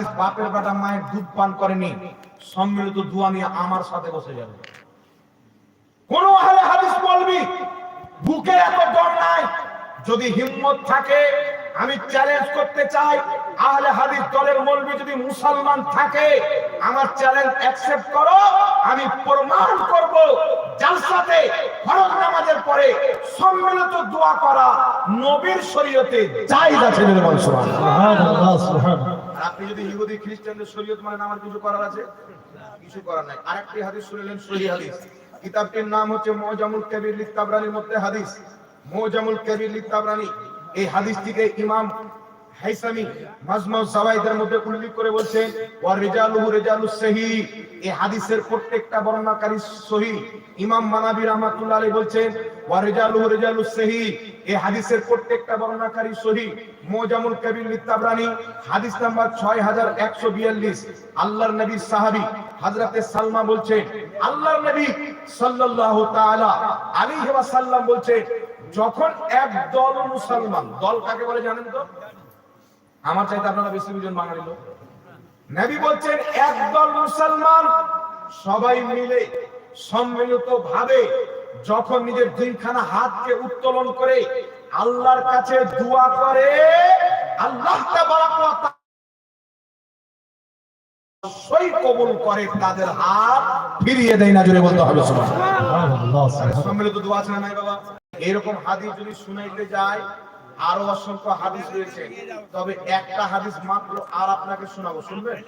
হাদিস বাপের বেটা মায়ের দুধ পান করেনি, সম্মিলিত দোয়া নিয়ে আমার সাথে বসে যাবে। কোন আহলে হাদিস বলবি, বুকে এত দম নাই, যদি হিম্মত থাকে, আমি চ্যালেঞ্জ করতে চাই, আহলে হাদিস দলের মলবি যদি মুসলমান থাকে, আমার চ্যালেঞ্জ অ্যাকসেপ্ট করো, আমি প্রমাণ করব, জালসাতে ফরজ নামাজের পরে সম্মিলিত দোয়া করা নবীর শরীয়তে জায়েজ আছে বলে সুবহানাল্লাহ সুবহানাল্লাহ। আপনি যদি ইহুদি, খ্রিস্টানদের শরীয়ত মানে আমার কিছু করার আছে? কিছু করার নাই। আরেকটি হাদিস শুনলেন, সহি হাদিস। কিতাবটির নাম হচ্ছে মুজামুল কবির লিত তাবরানির মধ্যে হাদিস। মুজামুল কবির লিত তাবরানি এই হাদিসটিকে ইমাম হাইসামি মাজমাউ জাওয়াইদের মধ্যে উল্লেখ করে বলছেন, ওয়া রিজালুহু রিজালুস সহি। এই হাদিসের প্রত্যেকটা বর্ণনাকারী সহি। ইমাম মানাবী রাহমাতুল্লাহ আলাইহি বলছেন, ওয়া রিজালুহু রিজালুস সহি। এই হাদিসের প্রত্যেকটা বর্ণনাকারী সহি মুজামুল কবির লিত তাবরানি হাদিস নাম্বার 6142 আল্লাহর নবী সাহাবী হযরতে সালমা বলছেন, আল্লাহর নবী সাল্লাল্লাহু তাআলা আলাইহি ওয়াসাল্লাম বলছেন, যখন এক দল মুসলমান, দল কাকে বলে জানেন তো? আমার চাইতে আপনারা বেশি বুঝেন বাঙালি লোক। নবী বলছেন একদল মুসলমান সবাই মিলে সম্মিলিত ভাবে যখন নিজের দুইখানা হাতকে উত্তোলন করে আল্লাহর কাছে দোয়া করে, আল্লাহ ওয়া কবুল করে, তাদের হাত ফিরিয়ে দেয় না বলতে হবে সম্মিলিত দোয়া আছে না বাবা? এরকম হাদিস যদি শুনাইতে যায়, আরও অসংখ্য হাদিস রয়েছে। তবে একটা হাদিস মাত্র আর আপনাকে শোনাবো, শুনবেন?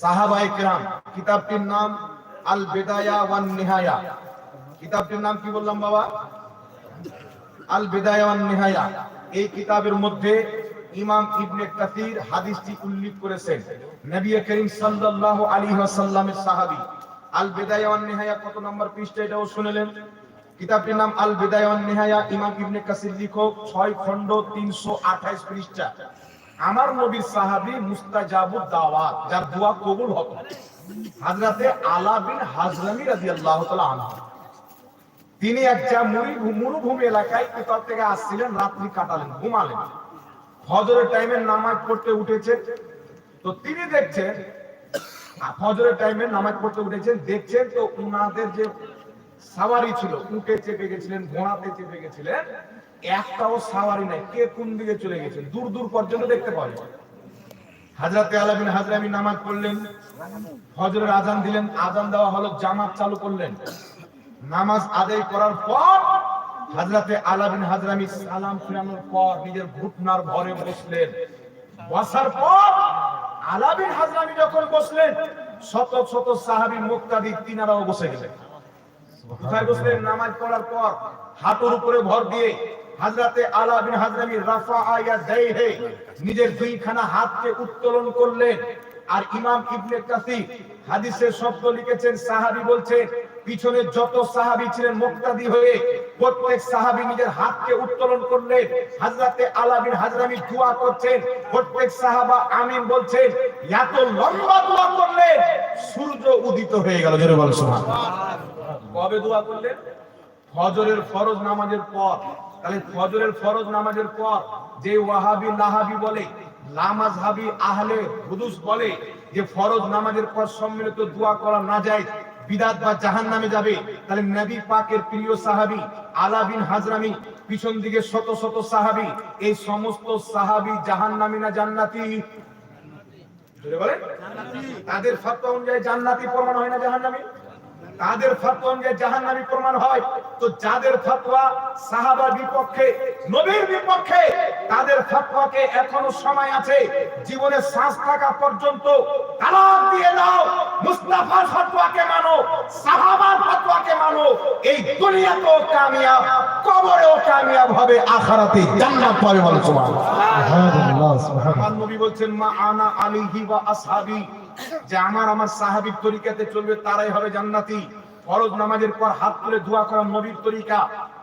সাহাবাই কিরাম, কিতাবটির নাম আল বেদায়া ওয়ান নিহায়া কিতাবটির নাম কি বললাম বাবা? আল বেদায়া ওয়ান নিহায়া এই কিতাবের মধ্যে ইমাম ইবনে কাসির হাদিসটি উল্লেখ করেছেন। নবী করিম সাল্লাল্লাহু আলাইহি ওয়াসাল্লামের সাহাবী। আল বেদায়া ওয়ান নিহায়া কত নম্বর পৃষ্ঠা এটাও শুনলেন? কিতাবটির নাম আল বেদায়া ওয়ান নিহায়া ইমাম ইবনে কাসির লিখক 6 খণ্ড 328 পৃষ্ঠা। আমার নবীর সাহাবী মুস্তাজাবুদ দাওয়াত, যার দোয়া কবুল হতো হযরতে আলা বিন হাজরামি তাআলা আনহু। তিনি একটা মরুভূমি এলাকায় কোথাও থেকে আসছিলেন, রাত্রি কাটালেন, ঘুমালেন। ফজরের টাইমে নামাজ পড়তে উঠেছে তো তিনি দেখছেন ফজরের টাইমে নামাজ পড়তে উঠেছেন, দেখছেন তো উনাদের যে সাওয়ারি ছিল, উঠে চেপে গেছিলেন, ঘোড়াতে চেপে গেছিলেন, একটাও সাওয়ারি নাই, কে কোন দিকে চলে গেছেন? দূর দূর পর্যন্ত দেখতে পাওয়া যায়। হাজরাতে আলাবিন হাজরামি নামাজ পড়লেন। ফজরের আজান দিলেন, আজান দেওয়া হলো, জামাত চালু করলেন। নামাজ আদায় করার পর হাজরাতে আলাবিন হাজরামি সালাম ফিরানোর পর নিজের ঘুটনার ভরে বসলেন। বসার পর আলাবিন হাজরামি যখন বসলেন, শত শত সাহাবী মুক্তাদি তিনারাও বসে গেলেন। নামাজ পড়ার পর হাতের উপরে ভর দিয়ে হাজরাতে আলা বিন হাজরামি রাফা আয়া নিজের দুইখানা হাতকে উত্তোলন করলেন। আর ইমাম ইবনে কাসির হাদিসের শব্দ লিখেছেন, সাহাবী পিছনে যত সাহাবী ছিলেন মুক্তাদি হয়ে প্রত্যেক সাহাবী নিজের হাতকে উত্তোলন করলেন। হাজরাতে আলা বিন হাজরামি দোয়া করছেন, প্রত্যেক সাহাবা আমিন বলছেন, এত লম্বা দোয়া করলেন সূর্য উদিত হয়ে গেল। জোরে সুবহানাল্লাহ। কবে দোয়া করলেন? ফজরের ফরজ নামাজের পর। তাহলে ফজরের ফরজ নামাজের পর যে ওয়াহাবি, লাহাবি বলে লামাজহাবি আহলে হুদুস বলে যে ফরজ নামাজের পর সম্মিলিত দোয়া করা না যায়, বিদাত বা জাহান নামে যাবে, তাহলে নবী পাকের প্রিয় সাহাবী আলা বিন হাজরামি, পিছন দিকে শত শত সাহাবী, এই সমস্ত সাহাবী জাহান নামী না জান্নাতি? তাদের অনুযায়ী জান্নাতি প্রমাণ হয় না জাহান্নামী? তাদের ফতোয়া অনুযায়ী জাহান্নামী প্রমাণ হয়। তো যাদের ফতোয়া সাহাবার বিপক্ষে নবীর বিপক্ষে তাদের ফতোয়াকে এখনও সময় আছে। জীবনে শ্বাস থাকা পর্যন্ত তালাক দিয়ে দাও মুস্তাফার ফতোয়াকে মানো সাহাবার ফতোয়াকে মানো। এই দুনিয়াতেও কামিয়াব কবরেও কামিয়াব হবে আখারাতে জান্নাত পাবে বলে সুবহানাল্লাহ। সুবহানাল্লাহ সুবহানাল্লাহ। নবী বলছেন মা আনা আলিহি ওয়া আসহাবি। যে আমার আমার সাহাবীর তরিকাতে চলবে তারাই হবে জান্নাতি। ফরজ নামাজের পর হাত তুলে ধোয়া করা নবীর তরিকা।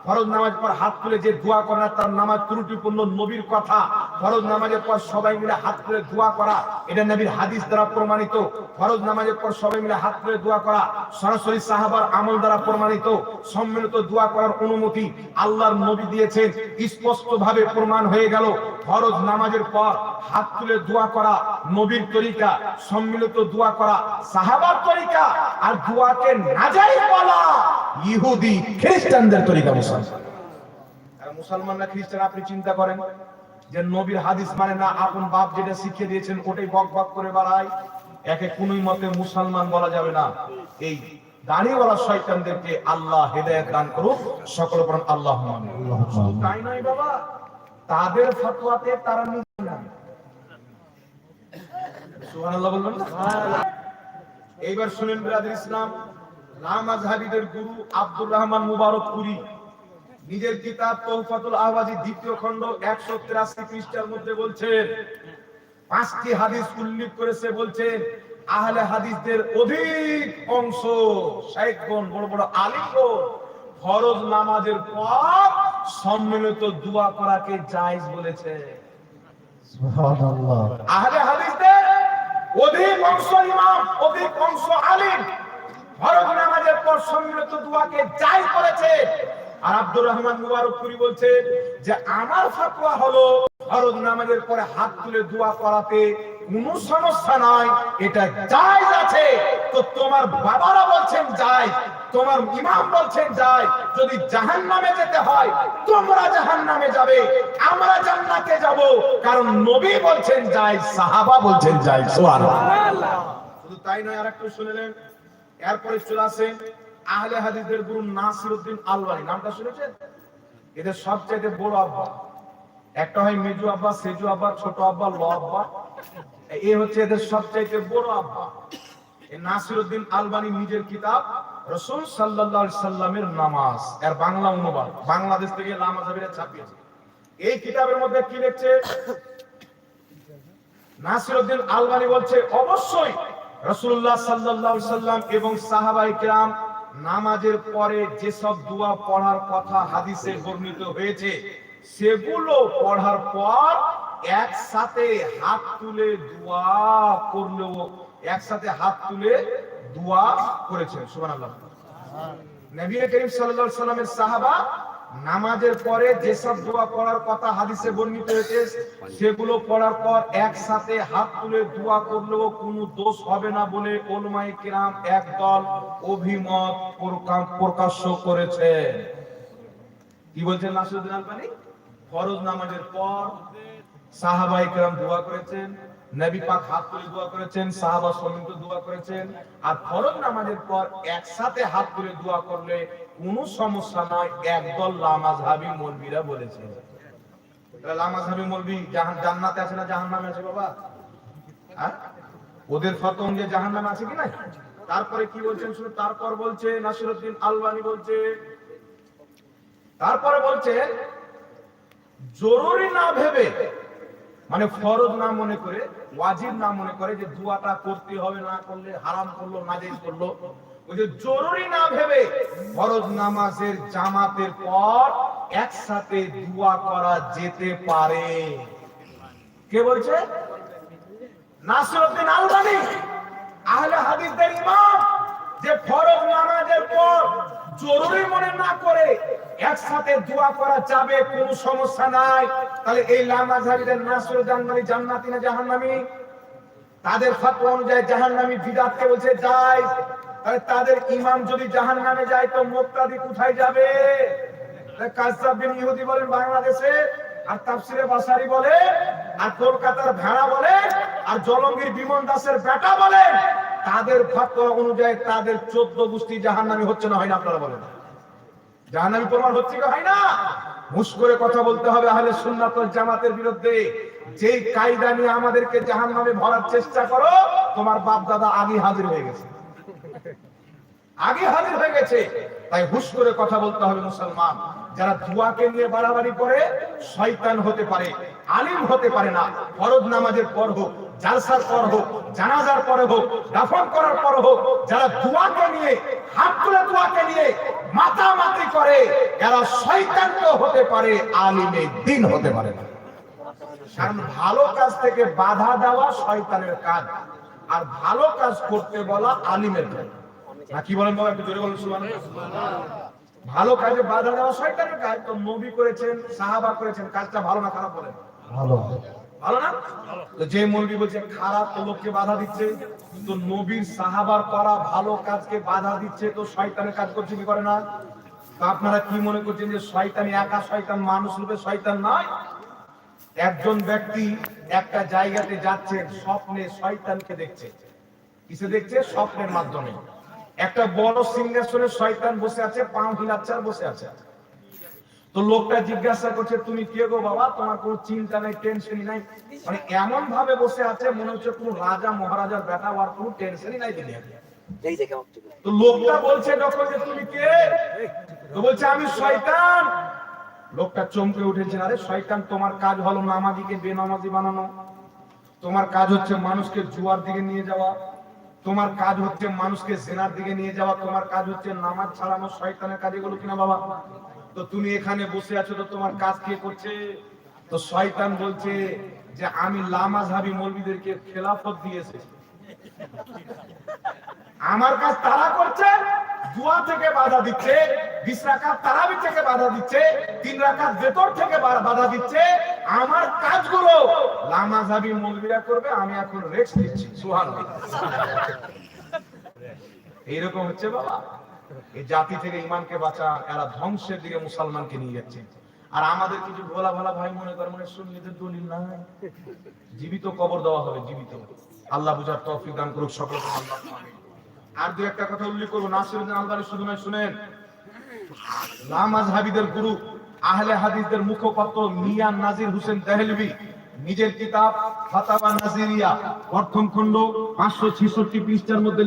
ফরজ নামাজ পর হাত তুলে যে দোয়া করা, তার নামাজ ত্রুটিপূর্ণ নবীর কথা, ফরজ নামাজের পর সবাই মিলে হাত তুলে দোয়া করা, এটা নবীর হাদিস দ্বারা প্রমাণিত। ফরজ নামাজের পর সবাই মিলে হাত তুলে দোয়া করা, সরাসরি সাহাবার আমল দ্বারা প্রমাণিত, সম্মিলিত দোয়া করার অনুমতি আল্লাহর নবী দিয়েছেন স্পষ্ট ভাবে প্রমাণ হয়ে গেল। ফরজ নামাজের পর হাত তুলে দোয়া করা নবীর তরিকা, সম্মিলিত দোয়া করা সাহাবার তরিকা, আর দোয়াকে নাজাই বলা। ইহুদি খ্রিস্টানদের তরিকা মুসলমান। আর মুসলমান খ্রিস্টান, আপনি চিন্তা করেন যে নবীর হাদিস মানে না, আপন বাপ যেটা শিখিয়ে দিয়েছেন ওটাই বক বক করে বাড়ায়? একে কোনই মতে মুসলমান বলা যাবে না। এই দাড়িওয়ালা শয়তানদেরকে আল্লাহ হেদায়েত দান করুক, সকল পরম আল্লাহ তাই নয় বাবা, তাদের ফতোয়াতে তারা নিজে এইবার শুনেন বিরাদের ইসলাম লামাজহাবিদের গুরু আব্দুর রহমান মুবারক পুরী। নিজের কিতাব তৌফাতুল আহওয়াজি দ্বিতীয় খণ্ড একশো তিরাশি পৃষ্ঠার মধ্যে বলছেন পাঁচটি হাদিস উল্লেখ করেছে বলছেন আহলে হাদিসদের অধিক অংশ শাইখগণ বড় বড় আলিমগণ ফরজ নামাজের পর সম্মিলিত দোয়া করাকে জায়েজ বলেছে সুবহানাল্লাহ। আহলে হাদিসদের অধিক অংশ ইমাম অধিক অংশ আলিম। ফরজ নামাজের পর সম্মিলিত দোয়াকে জায়েজ করেছে। আর আব্দুর রহমান মুবারকপুরি বলছে যে, আমার হলো নামাজের পরে হাত তুলে দোয়া করাতে সমস্যা নাই, এটা আছে। তো তোমার বাবারা বলছেন তোমার ইমাম বলছেন যায় যদি জাহান্নামে যেতে হয়, তোমরা জাহান্নামে যাবে, আমরা জান্নাতে যাব। কারণ নবী বলছেন যায় সাহাবা বলছেন সুবহানাল্লাহ। শুধু তাই নয়, আরেকটু শুনলেন এরপরে চলে আসেন আহলে হাদিসদের গুরু নাসিরউদ্দিন আলবানি। নামটা শুনেছেন? এদের সবচেয়ে বড় আব্বা। একটা হয় মেজু আব্বা, সেজু আব্বা, ছোট আব্বা, ল আব্বা। এই হচ্ছে এদের সবচাইতে বড় আব্বা। এই নাসিরউদ্দিন আলবানি নিজের কিতাব রসুল সাল্লাল্লাহু সাল্লামের নামাজ। এর বাংলা অনুবাদ। বাংলাদেশ থেকে লামাজাবিরা ছাপিয়েছে। এই কিতাবের মধ্যে কি লিখছে? নাসিরউদ্দিন আলবানি বলছে, অবশ্যই রাসূলুল্লাহ সাল্লাল্লাহু আলাইহি সাল্লাম এবং সাহাবায়ে কেরাম নামাজের পরে যেসব দোয়া পড়ার কথা হাদিসে বর্ণিত হয়েছে সেগুলো পড়ার পর একসাথে হাত তুলে দোয়া করলেও একসাথে হাত তুলে দোয়া করেছেন। সুবহানাল্লাহ। নবী করিম সাল্লাল্লাহু আলাইহি সাল্লামের সাহাবা নামাজের পরে যেসব দোয়া পড়ার কথা হাদিসে বর্ণিত হয়েছে, সেগুলো পড়ার পর একসাথে হাত তুলে দোয়া করলেও কোনো দোষ হবে না বলে ওলমায়ে কিরাম একদল অভিমত প্রকা- প্রকাশ্য করেছে কি বলছেন নাসিরুদ্দিন আলবানী? ফরজ নামাজের পর সাহাবাই কেরাম দোয়া করেছেন। নবী পাক হাত তুলে দোয়া করেছেন, সাহাবা সমিত দোয়া করেছেন। আর ফরজ নামাজের পর একসাথে হাত তুলে দোয়া করলে সমস্যা নয়, একদল মৌলবীরা মৌলবী জাহান জান্নাতে আছে না আছে বাবা? হ্যাঁ? ওদের ফতোয়া জাহান্নামে আছে কি না তারপরে কি বলছেন শুনে তারপর বলছে নাসিরউদ্দিন আলবানি বলছে। তারপরে বলছে জরুরি না ভেবে মানে ফরজ না মনে করে, ওয়াজিব না মনে করে যে দুয়াটা করতে হবে, না করলে হারাম করল নাজেজ করল। ওই যে জরুরি না ভেবে ফরজ নামাজের জামাতের পর একসাথে দুয়া করা যেতে পারে। কে বলছে? নাসিরউদ্দিন আলবানী। আহলে হাদিসদের ইমাম যে ফরজ নামাজের পর জরুরি মনে না করে একসাথে দোয়া করা যাবে, কোনো সমস্যা নাই। তাহলে এই লামাজহাবিদের নাসিরুদ্দিন আলবানী জান্নাতি না জাহান্নামী? তাদের ফতোয়া অনুযায়ী জাহান্নামী বিদাতকে বলছে যায় তাহলে তাদের ইমাম যদি জাহান্নামে যায়, তো মুক্তাদি কোথায় যাবে? কাজসাব বিন ইহুদি বলেন বাংলাদেশে, আর তাফসিরে বাসারি বলে, আর কলকাতার ভেড়া বলে, আর জলঙ্গির বিমল দাসের বেটা বলে তাদের ফতোয়া অনুযায়ী তাদের চোদ্দ গোষ্ঠী জাহান্নামী হচ্ছে না হয় না আপনারা বলেন? জাহান্নামী প্রমাণ হচ্ছে কি হয় না? হুশ করে কথা বলতে হবে আহলে সুন্নাত জামাতের বিরুদ্ধে। যে কায়দা নিয়ে আমাদেরকে জাহান্নামে ভরার চেষ্টা করো, তোমার বাপ দাদা আগে হাজির হয়ে গেছে। আগে হাজির হয়ে গেছে। তাই হুশ করে কথা বলতে হবে মুসলমান। যারা দুয়াকে নিয়ে বাড়াবাড়ি করে, শয়তান হতে পারে, আলিম হতে পারে না। ফরজ নামাজের পর হোক জালসার পর হোক জানাজার পরে হোক দাফন করার পর হোক যারা দুয়াকে নিয়ে হাত তুলে দুয়াকে নিয়ে মাতামাতি করে এরা শয়তান তো হতে পারে আলিমে দিন হতে পারে না। কারণ ভালো কাজ থেকে বাধা দেওয়া শয়তানের কাজ আর ভালো কাজ করতে বলা আলিমের কাজ। না কি বলেন বাবা একটু জোরে বলেন সুবহানাল্লাহ। ভালো কাজে বাধা দেওয়া শয়তানের কাজ। তো নবী করেছেন সাহাবা করেছেন কাজটা ভালো না খারাপ বলেন? ভালো ভালো না? যে মৌলবি বলছে খারাপ তো লোককে বাধা দিচ্ছে, তো নবীর সাহাবার করা ভালো কাজকে বাধা দিচ্ছে, তো শয়তানের কাজ করছে, কি করে না? আপনারা কি মনে করছেন যে শয়তানি একা শয়তান, মানুষ রূপে শয়তান নয়? একজন ব্যক্তি একটা জায়গাতে যাচ্ছেন স্বপ্নে শয়তানকে দেখছে। কিসে দেখছে? স্বপ্নের মাধ্যমে। একটা বড় সিংহাসনে শয়তান বসে আছে পাও হিলাচ্ছে বসে আছে। তো লোকটা জিজ্ঞাসা করছে তুমি কে গো বাবা? তোমার কোনো চিন্তা নাই টেনশনই নাই? মানে এমন ভাবে বসে আছে মনে হচ্ছে কোনো রাজা মহারাজার বেটা আর কোনো টেনশনই নাই থেকে। তো লোকটা বলছে যখন যে তুমি কে? তো বলছে আমি শয়তান। লোকটা চমকে উঠেছে আরে শয়তান তোমার কাজ হলো নামাজিকে বেনামাজি বানানো। তোমার কাজ হচ্ছে মানুষকে জুয়ার দিকে নিয়ে যাওয়া। তোমার কাজ হচ্ছে মানুষকে জেনার দিকে নিয়ে যাওয়া। তোমার কাজ হচ্ছে নামাজ ছাড়ানো শয়তানের কাজ এগুলো কিনা বাবা? তো তুমি এখানে বসে আছো তো তোমার কাজ কে করছে? তো শয়তান বলছে যে আমি লামাজহাবি মৌলবীদেরকে খেলাফত দিয়েছি। আমার কাজ তারা করছে জুয়া থেকে বাধা দিচ্ছে, বিশ রাকাত তারাবি থেকে বাধা দিচ্ছে, তিন রাকাত ভেতর থেকে বাধা দিচ্ছে। আমার কাজগুলো লামাজাবি মৌলবীরা করবে, আমি এখন রেক্স দিচ্ছি সুহান এইরকম হচ্ছে বাবা। এই জাতি থেকে ইমানকে বাঁচা, এরা ধ্বংসের দিকে মুসলমানকে নিয়ে যাচ্ছে। আর আমাদের কিছু ভোলা ভালা ভাই মনে করে মানে সুন্নিদের দলিল নাই। জীবিত কবর দেওয়া হবে, জীবিত। আল্লাহ বুঝার তৌফিক দান করুক আমিন। আর দু একটা কথা উল্লেখ করব, নাসিরুদ্দিন আলবানি শুধু নয়, শুনেন। নামাজ হাবিদের গুরু, আহলে হাদিসদের মুখপাত্র মিয়া নাজির হোসেন দেহলভি। নিজের কিতাব ফাতাবা নাজিরিয়া, প্রথম খণ্ড পাঁচশো ছেষট্টি পৃষ্ঠার মধ্যে